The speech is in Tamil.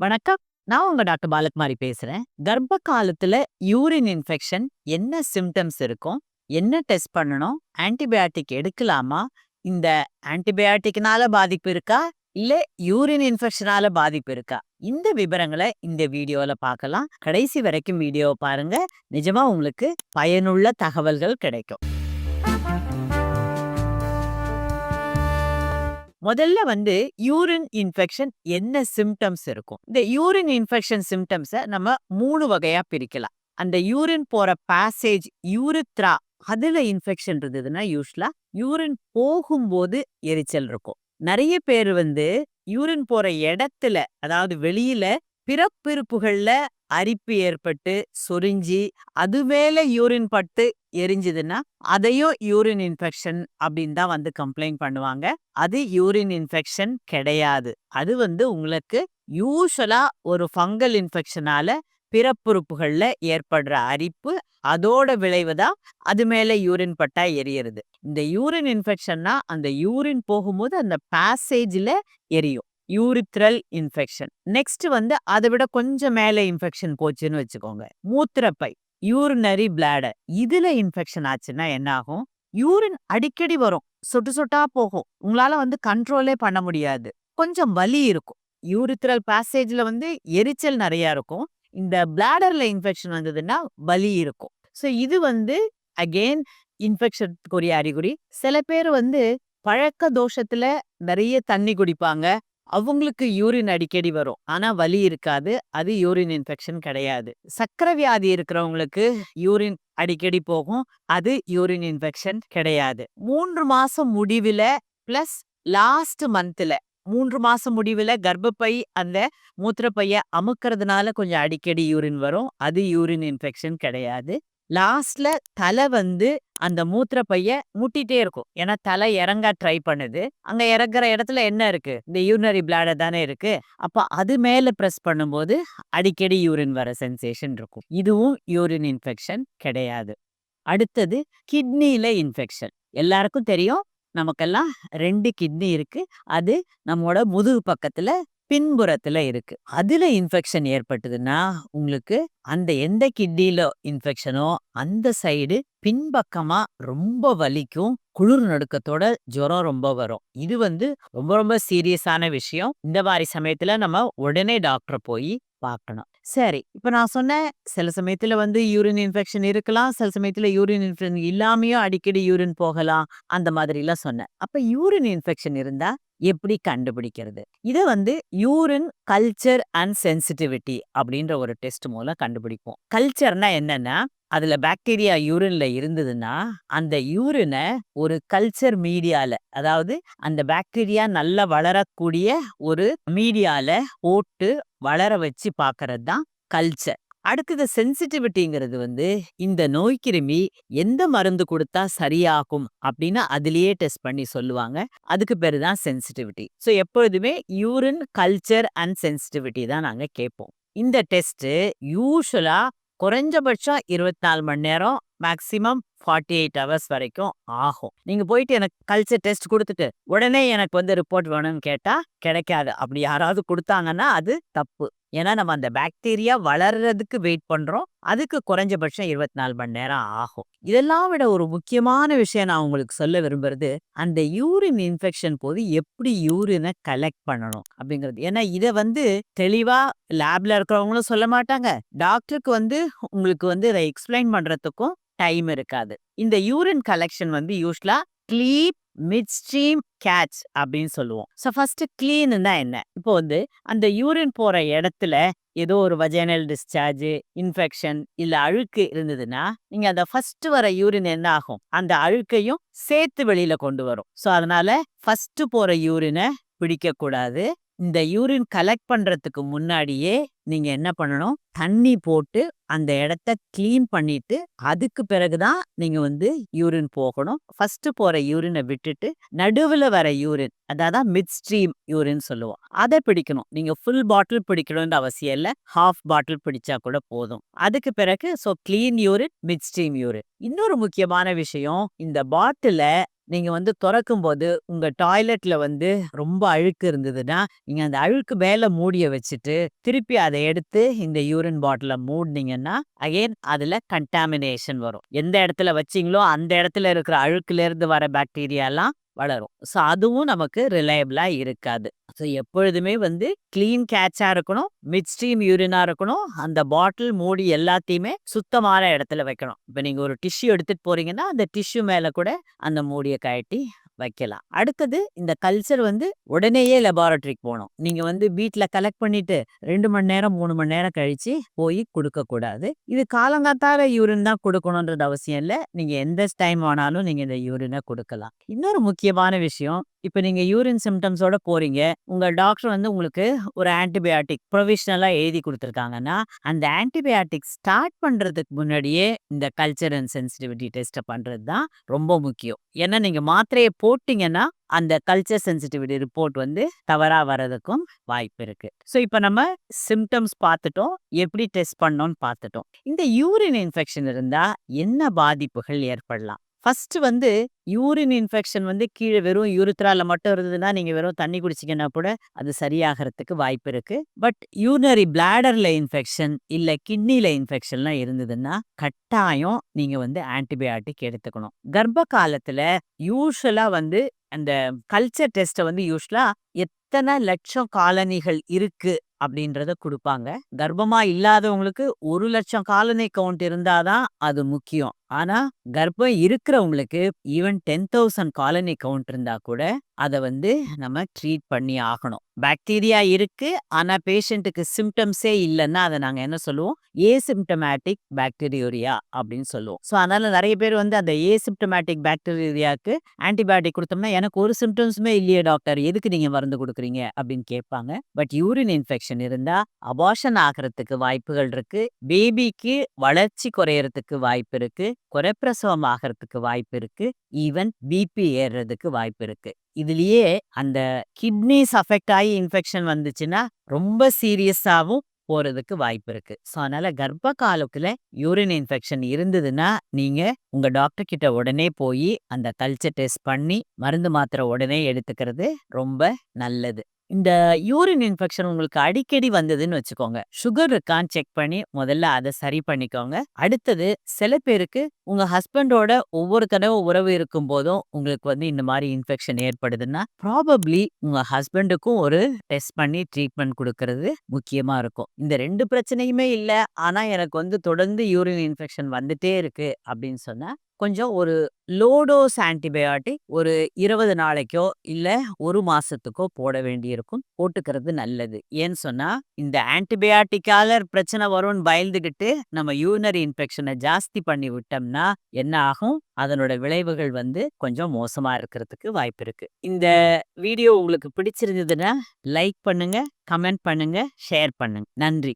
வணக்கம். நான் உங்க டாக்டர் பாலகுமாரி பேசுறேன். கர்ப்ப காலத்துல யூரின் இன்ஃபெக்ஷன் என்ன சிம்டம்ஸ் இருக்கும்? என்ன டெஸ்ட் பண்ணணும்? ஆன்டிபயாட்டிக் எடுக்கலாமா? இந்த ஆன்டிபயாட்டிக்னால பாதிப்பு இருக்கா? இல்ல யூரின் இன்ஃபெக்ஷனால பாதிப்பு இருக்கா? இந்த விவரங்களை இந்த வீடியோல பார்க்கலாம். கடைசி வரைக்கும் வீடியோ பாருங்க. நிஜமா உங்களுக்கு பயனுள்ள தகவல்கள் கிடைக்கும். முதல்ல வந்து யூரின் இன்ஃபெக்ஷன் என்ன சிம்டம்ஸ் இருக்கும்? இந்த யூரின் இன்ஃபெக்ஷன் சிம்டம்ஸை நம்ம மூணு வகையா பிரிக்கலாம். அந்த யூரின் போற பாசேஜ் யூரித்ரா அதுல இன்ஃபெக்ஷன் இருந்ததுன்னா யூஸ்வலா யூரின் போகும்போது எரிச்சல் இருக்கும். நிறைய பேர் வந்து யூரின் போற இடத்துல அதாவது வெளியில பிறப்பிருப்புகள்ல அரிப்பு ஏற்பட்டு சொரிஞ்சி அது மேல யூரின் பட்டு எரிஞ்சுதுன்னா அதையும் யூரின் இன்ஃபெக்ஷன் அப்படின்னு தான் வந்து கம்ப்ளைண்ட் பண்ணுவாங்க. அது யூரின் இன்ஃபெக்ஷன் கிடையாது. அது வந்து உங்களுக்கு யூஸ்வலா ஒரு ஃபங்கல் இன்ஃபெக்ஷனால பிறப்புறுப்புகள்ல ஏற்படுற அரிப்பு அதோட விளைவு தான் அது மேல யூரின் பட்டா எரியறது. இந்த யூரின் இன்ஃபெக்ஷன்னா அந்த யூரின் போகும்போது அந்த பாசேஜ்ல எரியும். Urethral infection. நெக்ஸ்ட் வந்து அதை விட கொஞ்சம் மேல இன்ஃபெக்ஷன் போச்சுன்னு வச்சுக்கோங்க. மூத்திரப்பை. யூரினரி பிளாடர் இதுல இன்ஃபெக்ஷன் ஆச்சுன்னா என்ன ஆகும் யூரின் அடிக்கடி வரும். சொட்டு சொட்டா போகும். உங்களால வந்து கண்ட்ரோலே பண்ண முடியாது. கொஞ்சம் வலி இருக்கும். யூரித்ரல் பாசேஜ்ல வந்து எரிச்சல் நிறைய இருக்கும். இந்த பிளாடர்ல இன்ஃபெக்ஷன் வந்ததுன்னா வலி இருக்கும். ஸோ இது வந்து அகெயின் இன்ஃபெக்ஷனுக்குரிய அறிகுறி. சில பேர் வந்து பழக்க தோஷத்துல நிறைய தண்ணி குடிப்பாங்க. அவங்களுக்கு யூரின் அடிக்கடி வரும். ஆனா வலி இருக்காது. அது யூரின் இன்ஃபெக்ஷன் கிடையாது. சக்கரை வியாதி இருக்கிறவங்களுக்கு யூரின் அடிக்கடி போகும். அது யூரின் இன்ஃபெக்ஷன் கிடையாது. மூன்று மாசம் முடிவுல பிளஸ் லாஸ்ட் மந்த்ல மூன்று மாசம் முடிவுல கர்ப்பப்பை அந்த மூத்திரப்பைய அமுக்கிறதுனால கொஞ்சம் அடிக்கடி யூரின் வரும். அது யூரின் இன்ஃபெக்ஷன் கிடையாது. லாஸ்ட்ல தலை வந்து அந்த மூத்திர பைய முட்டிட்டே இருக்கும். ஏன்னா தலை இறங்க ட்ரை பண்ணுது. அங்க இறங்குற இடத்துல என்ன இருக்கு? இந்த யூரினரி பிளாடர் தானே இருக்கு. அப்ப அது மேல பிரஸ் பண்ணும்போது அடிக்கடி யூரின் வர சென்சேஷன் இருக்கும். இதுவும் யூரின் இன்ஃபெக்ஷன் கிடையாது. அடுத்தது கிட்னில இன்ஃபெக்ஷன் எல்லாருக்கும் தெரியும். நமக்கெல்லாம் ரெண்டு கிட்னி இருக்கு. அது நம்மளோட முதுகு பக்கத்துல பின்புறத்துல இருக்கு. அதுல இன்ஃபெக்ஷன் ஏற்பட்டதுன்னா உங்களுக்கு அந்த எந்த கிட்னில இன்ஃபெக்ஷனோ அந்த சைடு பின்பக்கமா ரொம்ப வலிக்கும் குளிர் நடுக்கத்தோட ஜுரம் ரொம்ப வரும். இது வந்து ரொம்ப ரொம்ப சீரியஸான விஷயம். இந்த மாதிரி சமயத்துல நம்ம உடனே டாக்டரை போய் பார்க்கணும். சரி. இப்ப நான் சொன்னேன் சில சமயத்துல வந்து யூரின் இன்ஃபெக்ஷன் இருக்கலாம் சில சமயத்துல யூரின் இன்ஃபெக்ஷன் இல்லாமையோ அடிக்கடி யூரின் போகலாம் அந்த மாதிரிலாம் சொன்னேன். அப்ப யூரின் இன்ஃபெக்ஷன் இருந்தா எப்படி கண்டுபிடிக்கிறது? இதை வந்து யூரின் கல்ச்சர் அண்ட் சென்சிட்டிவிட்டி அப்படின்ற ஒரு டெஸ்ட் மூலம் கண்டுபிடிப்போம். கல்ச்சர்னா என்னன்னா அதுல பாக்டீரியா யூரின்ல இருந்ததுன்னா அந்த யூரினை ஒரு கல்ச்சர் மீடியால அதாவது அந்த பாக்டீரியா நல்லா வளரக்கூடிய ஒரு மீடியால போட்டு வளர வச்சு பாக்குறது தான் கல்ச்சர் அடுத்தது சென்சிட்டிவிட்டிங்கிறது வந்து இந்த நோய் கிருமி எந்த மருந்து கொடுத்தா சரியாகும் அப்படின்னு அதுலயே டெஸ்ட் பண்ணி சொல்லுவாங்க. அதுக்கு பேர் தான் சென்சிட்டிவிட்டி ஸோ எப்பொழுதுமே யூரின் கல்ச்சர் அண்ட் சென்சிட்டிவிட்டி தான் நாங்க கேட்போம் இந்த டெஸ்ட் யூஸ்வலாக குறைஞ்சபட்சம் இருபத்தி நாலு மணி நேரம். மேக்சிமம் ஃபார்ட்டி எயிட் ஹவர்ஸ் வரைக்கும் ஆகும். நீங்க போயிட்டு எனக்கு கல்ச்சர் டெஸ்ட் கொடுத்துட்டு உடனே எனக்கு வந்து ரிப்போர்ட் வேணும்னு கேட்டா கிடைக்காது. அப்படி யாராவது கொடுத்தாங்கன்னா அது தப்பு. ஏன்னா நம்ம அந்த பாக்டீரியா வளர்றதுக்கு வெயிட் பண்றோம். அதுக்கு குறைஞ்சபட்சம் இருபத்தி நாலு மணி நேரம் ஆகும். இதெல்லாம் விட ஒரு முக்கியமான விஷயம் நான் உங்களுக்கு சொல்ல விரும்புறது அந்த யூரின் இன்ஃபெக்ஷன் போது எப்படி யூரினை கலெக்ட் பண்ணணும் அப்படிங்கிறது. ஏன்னா இதை வந்து தெளிவா லேப்ல இருக்கிறவங்களும் சொல்ல மாட்டாங்க. டாக்டருக்கு வந்து உங்களுக்கு வந்து இதை எக்ஸ்பிளைன் பண்றதுக்கும் டைம் இருக்காது. இந்த யூரின் கலெக்ஷன் வந்து யூஸ்வலா கிளீப் மிட் ஸ்ட்ரீம் கேட்ச் அப்படின்னு சொல்லுவோம். ஸோ ஃபர்ஸ்ட் கிளீன்னா என்ன? இப்போ வந்து அந்த யூரின் போற இடத்துல ஏதோ ஒரு வஜைனல் டிஸ்சார்ஜ் இன்ஃபெக்ஷன் இல்ல அழுக்கு இருந்ததுன்னா நீங்க அந்த ஃபர்ஸ்ட் வர யூரின் என்ன ஆகும்? அந்த அழுக்கையும் சேர்த்து வெளியில கொண்டு வரும். ஸோ அதனால ஃபர்ஸ்ட் போற யூரினை பிடிக்க கூடாது இந்த யூரின் கலெக்ட் பண்றதுக்கு முன்னாடியே நீங்க என்ன பண்ணணும்? தண்ணி போட்டு அந்த இடத்த க்ளீன் பண்ணிட்டு அதுக்கு பிறகுதான் நீங்க வந்து யூரின் போகணும். ஃபர்ஸ்ட் போற யூரினை விட்டுட்டு நடுவுல வர யூரின் அதாவது மிட் ஸ்ட்ரீம் யூரின் சொல்லுவோம். அதை பிடிக்கணும். நீங்க ஃபுல் பாட்டில் பிடிக்கணும்னு அவசியம் இல்லை. ஹாஃப் பாட்டில் பிடிச்சா கூட போதும். அதுக்கு பிறகு so clean urine mid stream urine. இன்னொரு முக்கியமான விஷயம் இந்த பாட்டில நீங்க வந்து திறக்கும் போது உங்க டாய்லெட்ல வந்து ரொம்ப அழுக்கு இருந்ததுன்னா நீங்க அந்த அழுக்கு மேல மூடிய வச்சுட்டு திருப்பி அதை எடுத்து இந்த யூரின் பாட்டில மூடினீங்கன்னா அகைன் அதுல கண்டாமினேஷன் வரும். எந்த இடத்துல வச்சீங்களோ அந்த இடத்துல இருக்கிற அழுக்குல இருந்து வர பாக்டீரியாலாம் வளரும். ஸோ அதுவும் நமக்கு ரிலையபிளாக இருக்காது. ஸோ எப்பொழுதுமே வந்து கிளீன் கேட்சா இருக்கணும் மிட் ஸ்ட்ரீம் இருக்கணும் அந்த பாட்டில் மூடி எல்லாத்தையுமே சுத்தமான இடத்துல வைக்கணும். இப்போ நீங்க ஒரு டிஷ்யூ எடுத்துட்டு போறீங்கன்னா அந்த டிஷ்யூ மேல கூட அந்த மூடியை கழட்டி வைக்கலாம். அடுத்தது இந்த கல்ச்சர் வந்து உடனேயே லெபார்டரிக்கு போகணும் நீங்கள் வந்து வீட்டில் கலெக்ட் பண்ணிட்டு ரெண்டு மணி நேரம் மூணு மணி நேரம் கழிச்சு போய் கொடுக்கக்கூடாது. இது காலங்காத்தால யூரின் தான் கொடுக்கணுன்றது அவசியம் இல்லை. நீங்கள் எந்த டைம் ஆனாலும் நீங்கள் இந்த யூரினை கொடுக்கலாம். இன்னொரு முக்கியமான விஷயம் இப்போ நீங்கள் யூரின் சிம்டம்ஸோட போகிறீங்க உங்கள் டாக்டர் வந்து உங்களுக்கு ஒரு ஆன்டிபயாட்டிக் ப்ரொவிஷனலாக எழுதி கொடுத்துருக்காங்கன்னா அந்த ஆன்டிபயாட்டிக் ஸ்டார்ட் பண்ணுறதுக்கு முன்னாடியே இந்த கல்ச்சர் அண்ட் சென்சிட்டிவிட்டி டெஸ்ட்டை பண்ணுறது தான் ரொம்ப முக்கியம். ஏன்னா நீங்கள் மாத்திரையை போட்டிங்கன்னா அந்த கல்ச்சர் சென்சிட்டிவிட்டி ரிப்போர்ட் வந்து தவறா வர்றதுக்கும் வாய்ப்பு இருக்கு. ஸோ இப்போ நம்ம சிம்டம்ஸ் பார்த்துட்டோம் எப்படி டெஸ்ட் பண்ணோம்னு பார்த்துட்டோம். இந்த யூரின் இன்ஃபெக்ஷன் இருந்தா என்ன பாதிப்புகள் ஏற்படலாம்? ஃபர்ஸ்ட் வந்து யூரின் இன்ஃபெக்ஷன் வந்து கீழே வெறும் யூரித்ரால மட்டும் இருந்ததுன்னா நீங்க வெறும் தண்ணி குடிச்சிங்கன்னா கூட அது சரியாகிறதுக்கு வாய்ப்பு இருக்கு. பட் யூனரி பிளாடர்ல இன்ஃபெக்ஷன் இல்ல கிட்னில இன்ஃபெக்ஷன்லாம் இருந்ததுன்னா கட்டாயம் நீங்க வந்து ஆன்டிபயாட்டிக் எடுத்துக்கணும். கர்ப்ப காலத்துல யூஸ்வலா வந்து அந்த கல்ச்சர் டெஸ்ட்டை வந்து யூஸ்வலா எத்தனை லட்சம் காலனிகள் இருக்கு அப்படின்றத கொடுப்பாங்க. கர்ப்பமா இல்லாதவங்களுக்கு ஒரு லட்சம் காலனி கவுண்ட் இருந்தாதான் அது முக்கியம். ஆனா கர்ப்பம் இருக்கிறவங்களுக்கு even ten thousand colony count இருந்தா கூட அதை வந்து நம்ம ட்ரீட் பண்ணி ஆகணும். பாக்டீரியா இருக்கு ஆனா பேஷண்ட்டுக்கு சிம்டம்ஸே இல்லைன்னா அதை நாங்க என்ன சொல்லுவோம்? ஏ சிம்டமேட்டிக் பாக்டீரியோரியா அப்படின்னு சொல்லுவோம். ஸோ அதனால நிறைய பேர் வந்து அந்த ஏ சிம்டமேட்டிக் பாக்டீரியாவுக்கு ஆன்டிபயோட்டிக் கொடுத்தோம்னா எனக்கு ஒரு சிம்டம்ஸுமே இல்லையே டாக்டர் எதுக்கு நீங்க மருந்து கொடுக்குறீங்க? அப்படின்னு கேட்பாங்க. பட் யூரின் இன்ஃபெக்ஷன் இருந்தா அபார்ஷன் ஆகிறதுக்கு வாய்ப்புகள் இருக்கு. பேபிக்கு வளர்ச்சி குறையறதுக்கு வாய்ப்பு இருக்கு. குறைப்பிரசவம் ஆகிறதுக்கு வாய்ப்பு இருக்கு. ஈவன் பிபி ஏறுறதுக்கு வாய்ப்பு இருக்கு. இதுலயே அந்த கிட்னிஸ் அஃபெக்ட் ஆகி இன்ஃபெக்ஷன் வந்துச்சுன்னா ரொம்ப சீரியஸாகவும் போறதுக்கு வாய்ப்பு இருக்கு. ஸோ அதனால கர்ப்ப காலத்துல யூரின் இன்ஃபெக்ஷன் இருந்ததுன்னா நீங்க உங்க டாக்டர் கிட்ட உடனே போய் அந்த கல்ச்சர் டெஸ்ட் பண்ணி மருந்து மாத்திரை உடனே எடுத்துக்கிறது ரொம்ப நல்லது. இந்த யூரின் இன்ஃபெக்ஷன் உங்களுக்கு அடிக்கடி வந்ததுன்னு வச்சுக்கோங்க. சுகர் இருக்கான்னு செக் பண்ணி முதல்ல அதை சரி பண்ணிக்கோங்க. அடுத்தது சில பேருக்கு உங்க ஹஸ்பண்டோட ஒவ்வொரு தடவை உறவு இருக்கும் போதும் உங்களுக்கு வந்து இந்த மாதிரி இன்ஃபெக்ஷன் ஏற்படுதுன்னா ப்ராபப்ளி உங்க ஹஸ்பண்டுக்கும் ஒரு டெஸ்ட் பண்ணி ட்ரீட்மெண்ட் கொடுக்கறது முக்கியமா இருக்கும். இந்த ரெண்டு பிரச்சனையுமே இல்லை. ஆனா எனக்கு வந்து தொடர்ந்து யூரின் இன்ஃபெக்ஷன் வந்துட்டே இருக்கு அப்படின்னு சொன்னா கொஞ்சம் ஒரு லோடோஸ் ஆன்டிபயாட்டிக் ஒரு இருபது நாளைக்கோ இல்லை ஒரு மாசத்துக்கோ போட வேண்டியிருக்கும். போட்டுக்கிறது நல்லது. ஏன்னு சொன்னா இந்த ஆன்டிபயாட்டிக்கால பிரச்சனை வரும்னு பயந்துகிட்டு நம்ம யூனரி இன்ஃபெக்ஷனை ஜாஸ்தி பண்ணி விட்டோம்னா என்ன ஆகும்? அதனோட விளைவுகள் வந்து கொஞ்சம் மோசமா இருக்கிறதுக்கு வாய்ப்பு இருக்கு. இந்த வீடியோ உங்களுக்கு பிடிச்சிருந்ததுன்னா லைக் பண்ணுங்க கமெண்ட் பண்ணுங்க ஷேர் பண்ணுங்க. நன்றி.